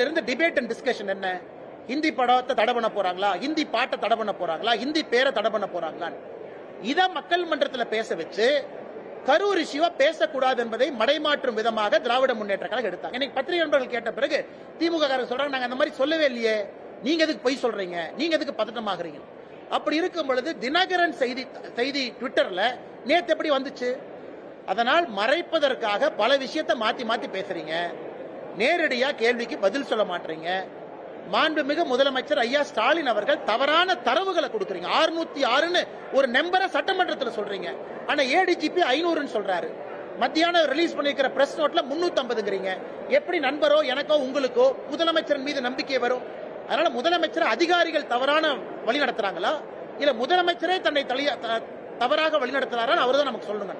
அதுல இருந்து debate and discussion என்ன? ஹிந்தி படத்தை தடை பண்ண போறாங்களா? ஹிந்தி பாட்டை தடை பண்ண போறாங்களா? ஹிந்தி பேரை தடை பண்ண போறாங்களான்னு. இத மக்கள் மன்றத்தில் பேச வச்சு கரூர் இஷ்யூவா பேசக்கூடாது என்பதை மடைமாற்றும் விதமாக திராவிட முன்னேற்ற கழகம் எடுத்தாங்க. இன்னைக்கு பத்திரிகை நண்பர்கள் கேட்ட பிறகு திமுக காரங்க சொல்றாங்க நாங்க அந்த மாதிரி சொல்லவே இல்லையே. நீங்க எதுக்கு பொய் சொல்றீங்க? நீங்க எதுக்கு பதட்டமாகறீங்க? அப்படி இருக்கும் பொழுது தினகரன் செய்தி செய்தி ட்விட்டர்ல நேத்து எப்படி வந்துச்சு? அதனால் மறைப்பதற்காக பல விஷயத்தை மாத்தி மாத்தி பேசுறீங்க. நேரடியாக கேள்விக்கு பதில் சொல்ல மாட்டீங்க. மாண்புமிகு முதலமைச்சர் ஐயா ஸ்டாலின் அவர்கள் தவறான தரவுகளை கொடுக்குறீங்க. 606 ஆறுன்னு ஒரு நம்பரை சட்டமன்றத்தில் சொல்றீங்க. ஆனா ஏடிஜிபி ஐநூறுன்னு சொல்றாரு. மத்தியானம் ரிலீஸ் பண்ணிருக்கிற பிரஸ் நோட்ல 350ங்கிறீங்க எப்படி நண்பரோ எனக்கோ உங்களுக்கோ முதலமைச்சர் மீது நம்பிக்கை வரும்? அதனால முதலமைச்சர் அதிகாரிகள் தவறான வழி நடத்துறாங்களா? இல்ல முதலமைச்சரே தன்னை த- தவறாக வழி நடத்துறாரா அவர் தான் நமக்கு சொல்லுங்க.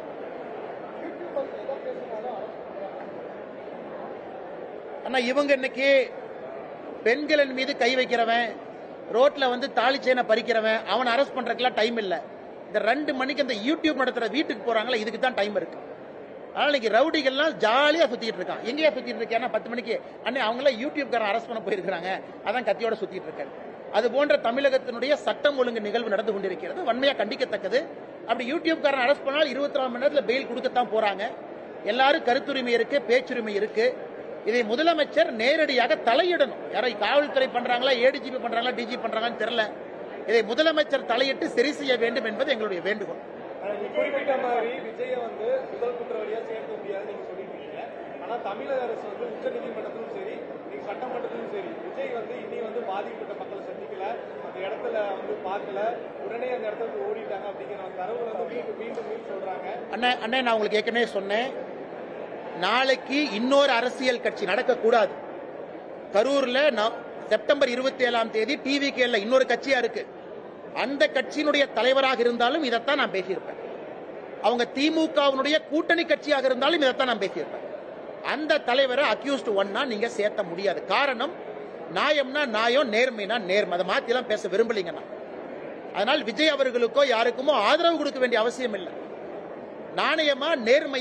ஆனா இவங்க இன்னைக்கு பெண்களின் மீது கை வைக்கிறவன் ரோட்ல வந்து தாலி செயினை பறிக்கிறவன் அவனை அரெஸ்ட் பண்றதுக்குலாம் டைம் இல்ல. இந்த ரெண்டு மணிக்கு அந்த யூடியூப் நடத்துற வீட்டுக்கு போறாங்களா இதுக்கு தான் டைம் இருக்கு. ஆனால் இன்னைக்கு ரவுடிகள்லாம் ஜாலியா சுத்திட்டு இருக்கான். எங்கேயா சுத்திட்டு இருக்கேன் பத்து மணிக்கு. அண்ணே அவங்களாம் யூடியூப்காரன் அரெஸ்ட் பண்ண போயிருக்காங்க அதான் கத்தியோட சுத்திட்டு இருக்கேன். அது போன்ற தமிழகத்தினுடைய சட்டம் ஒழுங்கு நிகழ்வு நடந்து கொண்டிருக்கிறது. வன்மையா கண்டிக்கத்தக்கது. அப்படி யூடியூப்காரன் அரெஸ்ட் பண்ணால் இருபத்தி நாலு மணி நேரத்தில் பெயில் கொடுக்கத்தான் போறாங்க. எல்லாரும் கருத்துரிமை இருக்கு பேச்சுரிமை இருக்கு. இதை முதலமைச்சர் நேரடியாக தலையிடணும். யாரை காவல்துறை பண்றாங்களா ஏடிஜிபி பண்றாங்களா டிஜி பண்றாங்கன்னு தெரியல. இதை முதலமைச்சர் தலையிட்டு சரி செய்ய வேண்டும் என்பது எங்களுடைய வேண்டுகோள். குறிப்பிட்ட மாதிரி விஜய வந்து முதல் குற்றவாளியா சேர்க்க முடியாது நீங்க சொல்லிருக்கீங்க ஆனா தமிழக அரசு வந்து உச்ச நீதிமன்றத்திலும் சரி நீங்க சட்டமன்றத்திலும் சரி விஜய் வந்து இனி வந்து பாதிக்கப்பட்ட மக்களை சந்திக்கல. அந்த இடத்துல வந்து பார்க்கல. உடனே அந்த இடத்துல ஓடிட்டாங்க அப்படிங்கிற தரவுகளை வந்து மீண்டும் மீண்டும் சொல்றாங்க. அண்ணே அண்ணே நான் உங்களுக்கு ஏற்கனவே சொன்னேன். நாளைக்கு இன்னொரு அரசியல் கட்சி நடக்கக்கூடாது. கரூர்ல செப்டம்பர் இருபத்தி ஏழாம் தேதி டிவி கேல இன்னொரு கட்சியா இருக்கு. அந்த கட்சியினுடைய தலைவராக இருந்தாலும் இதைத்தான் நான் பேசியிருப்பேன். அவங்க திமுகவினுடைய கூட்டணி கட்சியாக இருந்தாலும் இதைத்தான் நான் பேசியிருப்பேன். அந்த தலைவரை அக்யூஸ்ட் ஒன்னா நீங்க சேர்த்த முடியாது. காரணம் நியாயம்னா நியாயம் நேர்மைனா நேர்மை. அதை மாத்திலாம் பேச விரும்பலீங்க நான். அதனால் விஜய் அவர்களுக்கோ யாருக்குமோ ஆதரவு கொடுக்க வேண்டிய அவசியம் இல்லை. நாணயமா நேர்மையா